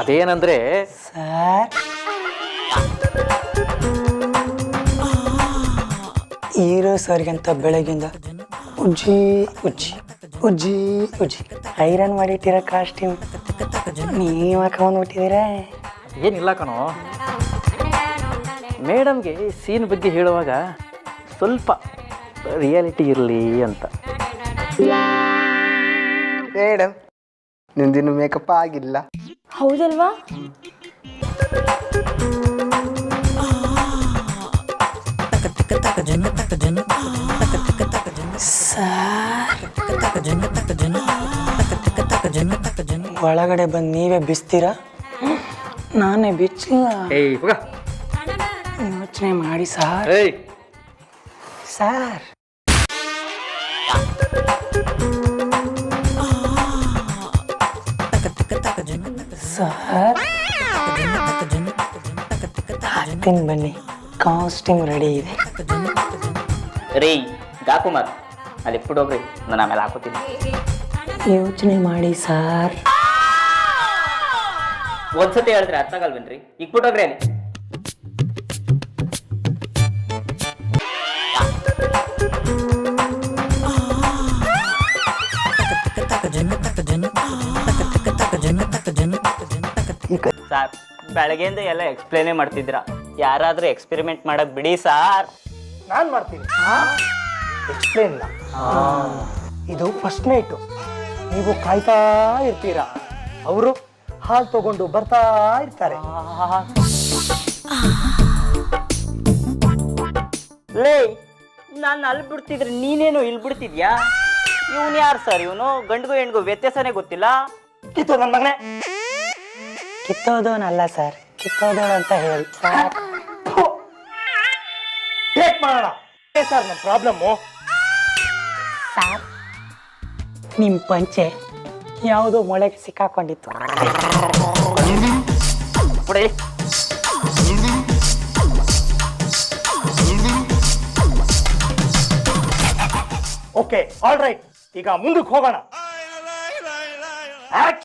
ಅದೇನಂದ್ರೆ sir. Hero ಸರ್ಗಂತ ಬೆಳಗಿಂದ ಉಜ್ಜಿ ಉಜ್ಜಿ ಉಜ್ಜಿ ಉಜ್ಜಿ. ಐರನ್ ಮಾಡಿಟ್ಟಿರೋ ಕಾಸ್ಟ್ಯೂಮ್ ನೀವು ಹಾಕೊಂಡ್ಬಿಟ್ಟಿದ್ದೀರಾ ಏನಿಲ್ಲ ಕಣೋ. ಮೇಡಮ್ಗೆ ಸೀನ್ ಬಗ್ಗೆ ಹೇಳುವಾಗ ಸ್ವಲ್ಪ ರಿಯಾಲಿಟಿ ಇರಲಿ ಅಂತ. ಮೇಡಮ್ ನಿಮ್ದಿನ್ನು ಮೇಕಪ್ ಆಗಿಲ್ಲ. ಹೌದಲ್ವಾ? ಒಳಗಡೆ ಬಂದು ನೀವೇ ಬಿಸ್ತೀರಾ? ನಾನೇ ಬಿಚ್ಚಿಲ್ಲ ಏಯ್ ಹೋಗ. ಯೋಚನೆ ಮಾಡಿ ಸಾರ್. ಏಯ್. ಸಾರ್. ಸರ್ ಹಾಕ್ತೀನಿ ಬನ್ನಿ ಕಾಸ್ಟ್ಯೂಮ್ ರೆಡಿ ಇದೆ। ರೀ ಗಾಕುಮಾರ್ ಅಲ್ಲಿ ಇಟ್ಬಿಟ್ಟೋಗ್ರಿ ನಾನು ಆಮೇಲೆ ಹಾಕೋತೀನಿ. ಯೋಚನೆ ಮಾಡಿ ಸಾರ್. ಒಂದ್ಸತಿ ಹೇಳಿದ್ರೆ ಅರ್ಥ ಆಗಲ್ವೇನ್ರಿ? ಇಕ್ಬಿಟ್ಟೋಗ್ರಿ ಅಲ್ಲಿ. ಸಾರ್ ಬೆಳಗ್ಗೆಯಿಂದ ಎಲ್ಲ ಎಕ್ಸ್ಪ್ಲೇನೇ ಮಾಡ್ತಿದ್ರ ಯಾರಾದ್ರೂ ಎಕ್ಸ್ಪೆರಿಮೆಂಟ್ ಮಾಡಕ್ ಬಿಡಿ ಸಾರ್. ನಾನು ಮಾಡ್ತೀನಿ. ಎಕ್ಸ್ಪ್ಲೇನ್ ಇದು ಫಸ್ಟ್ ನೈಟು ನೀವು ಕಾಯ್ತಾ ಇರ್ತೀರಾ. ಅವರು ಹಾಲು ತಗೊಂಡು ಬರ್ತಾ ಇರ್ತಾರೆ. ಲೇ ನಾನು ಅಲ್ಲಿ ಬಿಡ್ತಿದ್ರೆ ನೀನೇನು ಇಲ್ಲಿ ಬಿಡ್ತಿದ್ಯಾ? ಇವನು ಯಾರು ಸರ್ ಇವನು? ಗಂಡಿಗೂ ಹೆಣ್ಗೂ ವ್ಯತ್ಯಾಸನೇ ಗೊತ್ತಿಲ್ಲ? ಕಿತ್ತು ನನ್ನ ಮಗನೇ. ಕಿತ್ತೋದವನಲ್ಲ ಸರ್. ಕಿತ್ತೋದವನು ಅಂತ ಹೇಳಿ. ಸಾರ್. ಮಾಡೋಣ ಸರ್ ನಮ್ಮ ಪ್ರಾಬ್ಲಮ್ಮು ನಿಮ್ಮ ಪಂಚೆ ಯಾವುದೋ ಮೊಳೆಗೆ ಸಿಕ್ಕಾಕೊಂಡಿತ್ತು. ಬಿಡಿ ಓಕೆ ಆಲ್ ರೈಟ್ ಈಗ ಮುಂದಕ್ಕೆ ಹೋಗೋಣ.